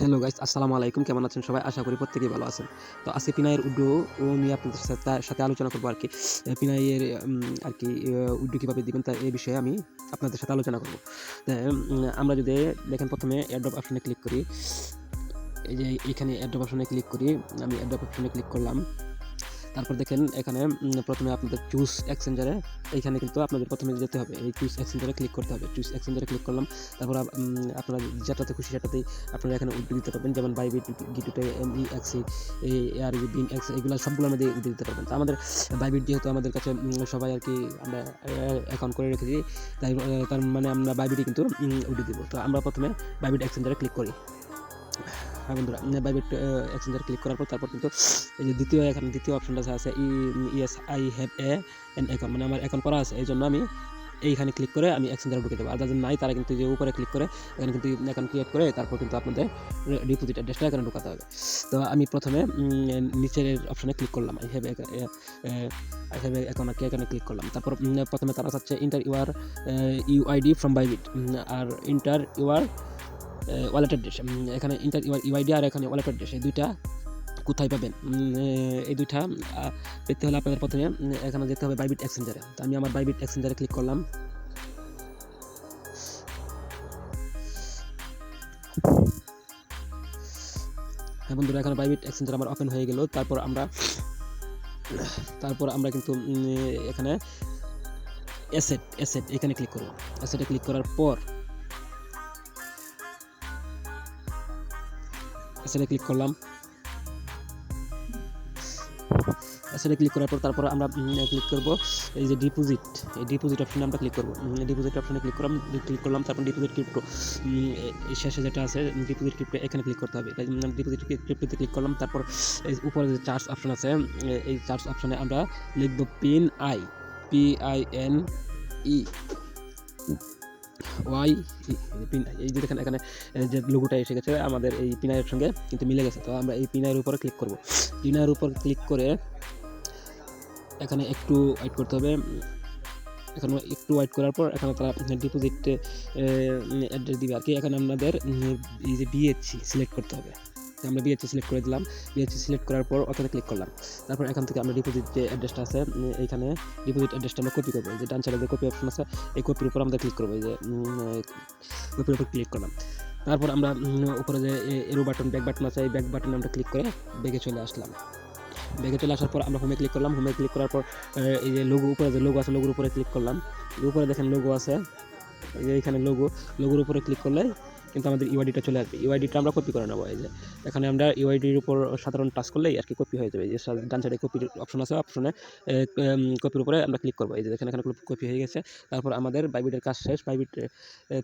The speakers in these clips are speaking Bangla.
হ্যালো গাইস, আসসালামু আলাইকুম। কেমন আছেন সবাই? আশা করি প্রত্যেকেই ভালো আছেন। তো আজকে পিনাইয়ের উড্ডো ও নিয়ে আপনাদের সাথে আলোচনা করব আর কি। পিনাইয়ের আর কি উড্ডো কীভাবে দিবেন তা এই বিষয়ে আমি আপনাদের সাথে আলোচনা করব। আমরা যদি দেখেন প্রথমে অ্যাড্রপ অপশনে ক্লিক করি। এই যে এখানে অ্যাড্রপ অপশনে ক্লিক করি। আমি অ্যাড্রপ অপশনে ক্লিক করলাম। তারপর দেখেন এখানে প্রথমে আপনাদের চুজ এক্সচেঞ্জারে এইখানে কিন্তু আপনাদের প্রথমে যেতে হবে। এই চুজ এক্সচেঞ্জারে ক্লিক করতে হবে। চুজ এক্সচেঞ্জারে ক্লিক করলাম, তারপর আপ- আপনারা যেটাতে খুশি সেটাতেই আপনারা এখানে উদ্যোগ দিতে পারবেন। যেমন বাইবিট গিটুটে এমই এক্সি আর বিন এক্স এগুলো সবগুলোর মধ্যে উদ্যোগ দিতে পারবেন। তো আমাদের বাইবিট যেহেতু আমাদের কাছে সবাই আর কি আমরা অ্যাকাউন্ট করে রেখেছি তাই তার মানে আমরা বাইবিটি কিন্তু উদ্যোগ দিব। তো আমরা প্রথমে বাইবিট এক্সচেঞ্জারে ক্লিক করি। হ্যাঁ বন্ধুরা বাইবিট এক্সচেঞ্জার ক্লিক করার পর তারপর কিন্তু এই যে দ্বিতীয় এখানে দ্বিতীয় অপশনটা আছে, ই yes I have an account মানে আমার অ্যাকাউন্ট করা আছে, এই জন্য আমি এইখানে ক্লিক করে আমি এক্সচেঞ্জারে ঢুকে দেবো। আর যাদের নাই, তারা কিন্তু যে উপরে ক্লিক করে, এখানে কিন্তু অ্যাকাউন্ট ক্রিয়েট করে, তারপর কিন্তু আপনাদের ডিপোজিট অ্যাড্রেসটা এখানে ঢুকাতে হবে। তো আমি প্রথমে নিচের অপশানে ক্লিক করলাম I have I have account এখানে ক্লিক করলাম। তারপর প্রথমে তারা চাচ্ছে enter your UID from Bybit R enter your wallet address এখানে ইন্টার ইউআইডি আর এখানে ওয়ালেট অ্যাড্রেস এই দুইটা কোথায় পাবেন? এই দুইটা পেতে হলে আপনাদের প্রথমে এখানে যেতে হবে বাইবিট এক্সচেঞ্জারে তো আমি আমার বাইবিট এক্সচেঞ্জারে ক্লিক করলাম। হ্যাঁ বন্ধুরা, এখানে বাইবিট এক্সচেঞ্জার আমার ওপেন হয়ে গেল। তারপর আমরা তারপর আমরা কিন্তু এখানে অ্যাসেট অ্যাসেট এখানে ক্লিক করব। অ্যাসেটে ক্লিক করার পর অ্যাসেটে ক্লিক করলাম। অ্যাসেটে ক্লিক করার পর তারপর আমরা ক্লিক করব। এই যে ডিপোজিট এই ডিপোজিট অপশনে আমরা ক্লিক করব। ডিপোজিট অপশনে ক্লিক করলাম ক্লিক করলাম, তারপর ডিপোজিট ক্রিপ্টো এই শেষে যেটা আছে ডিপোজিট ক্রিপ্টো এখানে ক্লিক করতে হবে। ডিপোজিট ক্রিপ্টোতে ক্লিক করলাম, তারপর এই উপরে যে চার্জ অপশন আছে এই চার্জ অপশনে আমরা লিখব pin I P I N E Y, এই যে দেখেন এখানে যে লোগোটা এসে গেছে, আমাদের এই পিনাইয়ের সঙ্গে কিন্তু মিলে গেছে। তো আমরা এই পিনাইয়ের উপরে ক্লিক করব। পিনাইয়ের উপর ক্লিক করে এখানে একটু ওয়েট করতে হবে। এখানে একটু ওয়েট করার পর এখানে তারা ডিপোজিট অ্যাড্রেস দিবে আর কি। এখানে আপনাদের এই যে বিএসসি সিলেক্ট করতে হবে। আমরা বিএসসি সিলেক্ট করে দিলাম। বিএসসি সিলেক্ট করার পর ওখানে ক্লিক করলাম। তারপর এখান থেকে আমরা ডিপোজিট যে অ্যাড্রেসটা আছে এইখানে ডিপোজিট অ্যাড্রেসটা আমরা কপি করব। যে ডান সাইডে যে কপি অপশন আছে, এই কপির উপর আমরা ক্লিক করব। যে কপির উপর ক্লিক করলাম। তারপর আমরা উপরে যে এরো বাটন ব্যাক বাটন আছে, এই ব্যাক বাটনে আমরা ক্লিক করে ব্যাগে চলে আসলাম। ব্যাগে চলে আসার পর আমরা হোমে ক্লিক করলাম। হোমে ক্লিক করার পর এই যে লোগো উপরে যে লোগো আছে লোগোর উপরে ক্লিক করলাম। উপরে দেখেন লোগো আছে। এই যে এখানে লোগো লোগোর উপরে ক্লিক করলে কিন্তু আমাদের ইউআইডিটা চলে আসবে। ইউআইডিটা আমরা কপি করে নেব এই যে। এখানে আমরা ইউআইডির উপর সাধারণ টাচ করলেই আর কি কপি হয়ে যাবে। যে ডান সাইডে কপির অপশন আছে অপশনে কপির উপরে আমরা ক্লিক করব। এই যে এখানে এখানে কপি হয়ে গেছে। তারপর আমাদের বাইবিটের কাজ শেষ। বাইবিট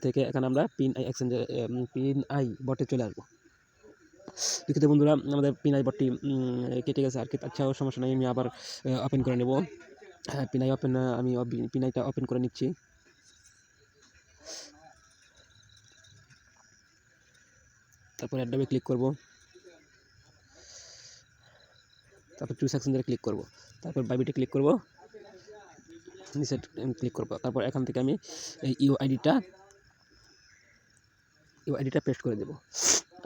থেকে এখানে আমরা পিন আই এক্সচেঞ্জে পিন আই বটে চলে আসব। দুঃখিত বন্ধুরা আমাদের পিনাই বটটি উম, কেটে গেছে আর কি। আচ্ছা সমস্যা নেই আমি আবার ওপেন করে নেব। হ্যাঁ পিনাই ওপেন আমি পিনাইটা ওপেন করে নিচ্ছি। তারপর অ্যাডাবে ক্লিক করব। তারপর চুজ সেকশনে ক্লিক করব। তারপর বাইবিটে ক্লিক করব। নিচে ক্লিক করব। তারপর এখান থেকে আমি এই ইউ আইডিটা ইউ আইডিটা পেস্ট করে দেব।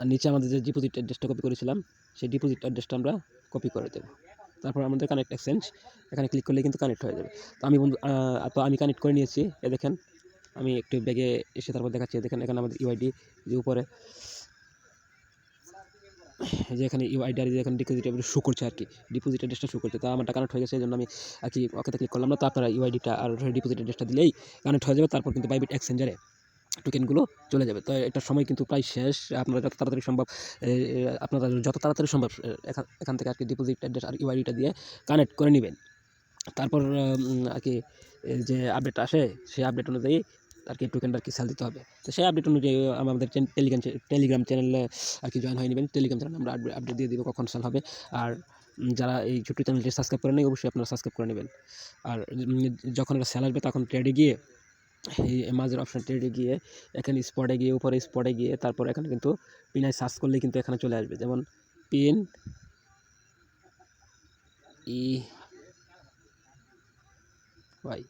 আর নিচে আমাদের যে ডিপোজিট অ্যাড্রেসটা কপি করেছিলাম, সেই ডিপোজিট অ্যাড্রেসটা আমরা কপি করে দেবো। তারপর আমাদের কানেক্ট এক্সচেঞ্জ এখানে ক্লিক করলে কিন্তু কানেক্ট হয়ে যাবে। তো আমি বন্ধু তো আমি কানেক্ট করে নিয়েছি, এ দেখেন। আমি একটু ব্যাগে এসে তারপর দেখাচ্ছি। দেখেন এখানে আমাদের ইউআইডি যে উপরে। যে এখানে ইউআইডি আর এই যে এখানে ডিপোজিট শো করছে আর কি। ডিপোজিট অ্যাড্রেসটা শো করছে। তা আমারটা কানেক্ট হয়ে গেছে এই জন্য আমি আর কি ওকে ক্লিক করলাম না। তো আপনারা ইউআইডিটা আর ডিপোজিট অ্যাড্রেসটা দিলেই কানেক্ট হয়ে যাবে। তারপর কিন্তু বাইবিট এক্সচেঞ্জারে টোকেনগুলো চলে যাবে। তো এটার সময় কিন্তু প্রায় শেষ। আপনারা যত তাড়াতাড়ি সম্ভব আপনারা যত তাড়াতাড়ি সম্ভব এখান এখান থেকে আর কি ডিপোজিট অ্যাড্রেস আর ইউআইডিটা দিয়ে কানেক্ট করে নেবেন। তারপর আর কি যে আপডেট আসে, সেই আপডেট অনুযায়ী আর কি টোকেনটা আর কি সেল দিতে হবে। তো সেই আপডেট অনুযায়ী আমাদের টেলিগ্রাম টেলিগ্রাম চ্যানেলে আর কি জয়েন হয়ে নেবেন। টেলিগ্রাম চ্যানেলে আমরা আপডেট দিয়ে দেবো কখন সেল হবে। আর যারা এই ছোট্ট চ্যানেলটি সাবস্ক্রাইব করে নেই, অবশ্যই আপনারা সাবস্ক্রাইব করে নেবেন। আর যখন এটা সেল আসবে, তখন ট্রেডে গিয়ে এই মাঝের অপশন ট্রেডে গিয়ে এখানে স্পটে গিয়ে, উপরে স্পটে গিয়ে, তারপর এখানে কিন্তু পিনায় সার্চ করলে কিন্তু এখানে চলে আসবে। যেমন পিন ই ওয়াই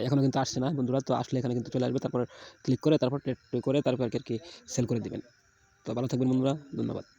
এখনও কিন্তু আসছে না। বন্ধুরা, তো আসলে এখানে কিন্তু চলে আসবে। তারপর ক্লিক করে, তারপর ট্রেড করে, তারপর আর কি সেল করে দেবেন। তো ভালো থাকবেন বন্ধুরা, ধন্যবাদ।